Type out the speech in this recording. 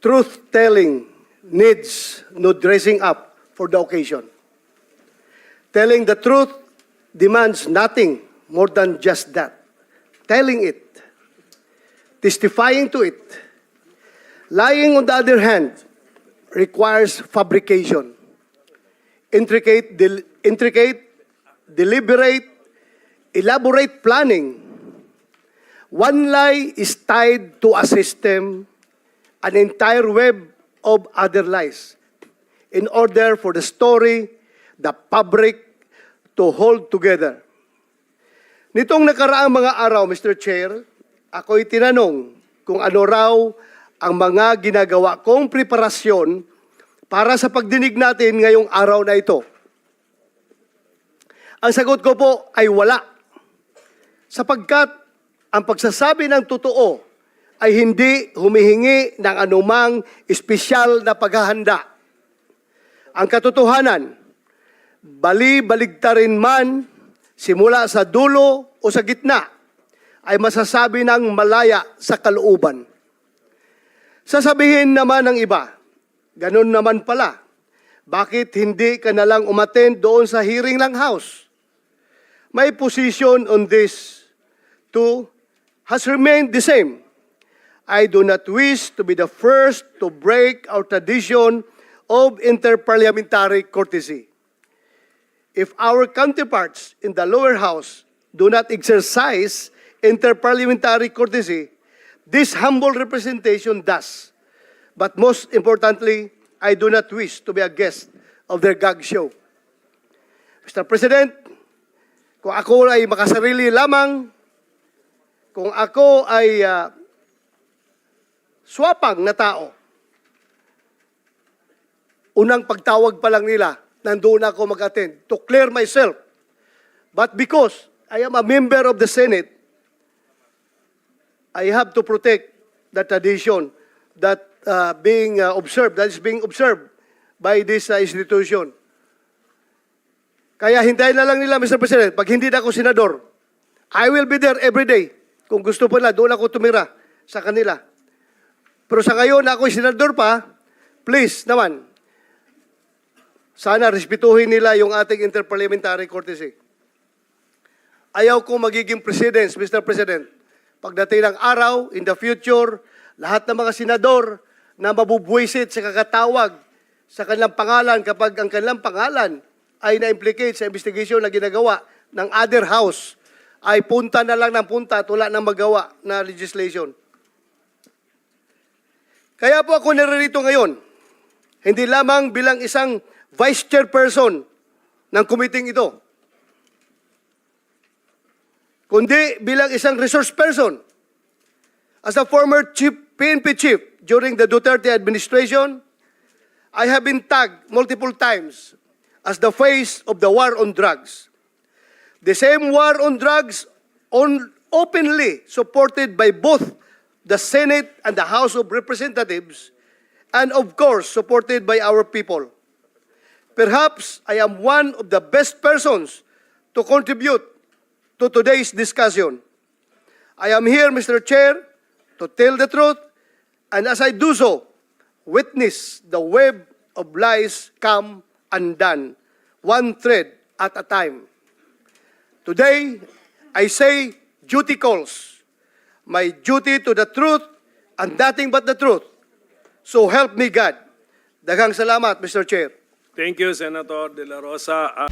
truth-telling needs no dressing up for the occasion. Telling the truth demands nothing more than just that. Telling it, testifying to it. Lying, on the other hand, requires fabrication, intricate, del- intricate, deliberate, elaborate planning. One lie is tied to a system, an entire web of other lies, in order for the story, the fabric, to hold together. Nitong nakaraang mga araw, Mr. Chair, ako'y tinanong kung ano raw ang mga ginagawa kong preparasyon para sa pagdinig natin ngayong araw na ito. Ang sagot ko po ay wala. Sapagkat ang pagsasabi ng totoo ay hindi humihingi ng anumang espesyal na paghahanda. Ang katotohanan, bali-baligtarin man, simula sa dulo o sa gitna, ay masasabi ng malaya sa kalooban. Sasabihin naman ng iba, ganun naman pala, bakit hindi ka nalang umattend doon sa hearing ng House? My position on this too has remained the same. I do not wish to be the first to break our tradition of interparliamentary courtesy. If our counterparts in the lower house do not exercise interparliamentary courtesy, this humble representation does. But most importantly, I do not wish to be a guest of their gag show. Mr. President, kung ako ay makasarili lamang, kung ako ay ah, swapang na tao, unang pagtawag pa lang nila, nandoon ako mag-attend to clear myself. But because I am a member of the Senate, I have to protect the tradition that uh, being uh, observed, that is being observed by this uh, institution. Kaya hintayin na lang nila, Mr. President, pag hindi na ako senador, I will be there every day. Kung gusto pa nila, doon ako tumira sa kanila. Pero sa ngayon, ako senador pa, please naman, sana respetuhin nila yung ating interparliamentary courtesy. Ayaw kong magiging presidents, Mr. President. Pagdating ng araw, in the future, lahat ng mga senador na mabubwisit sa kakatawag sa kanilang pangalan kapag ang kanilang pangalan ay na-implicate sa investigation na ginagawa ng other house, ay punta na lang ng punta at wala nang magawa na legislation. Kaya po ako naririto ngayon, hindi lamang bilang isang vice chairperson ng committee ito, kundi bilang isang resource person. As a former chief, PNP chief during the Duterte administration, I have been tagged multiple times as the face of the war on drugs. The same war on drugs on, openly supported by both the Senate and the House of Representatives, and of course, supported by our people. Perhaps I am one of the best persons to contribute to today's discussion. I am here, Mr. Chair, to tell the truth, and as I do so, witness the web of lies come undone, one thread at a time. Today, I say duty calls. My duty to the truth and nothing but the truth. So help me God. Daghang salamat, Mr. Chair. Thank you, Senator De La Rosa. Ah,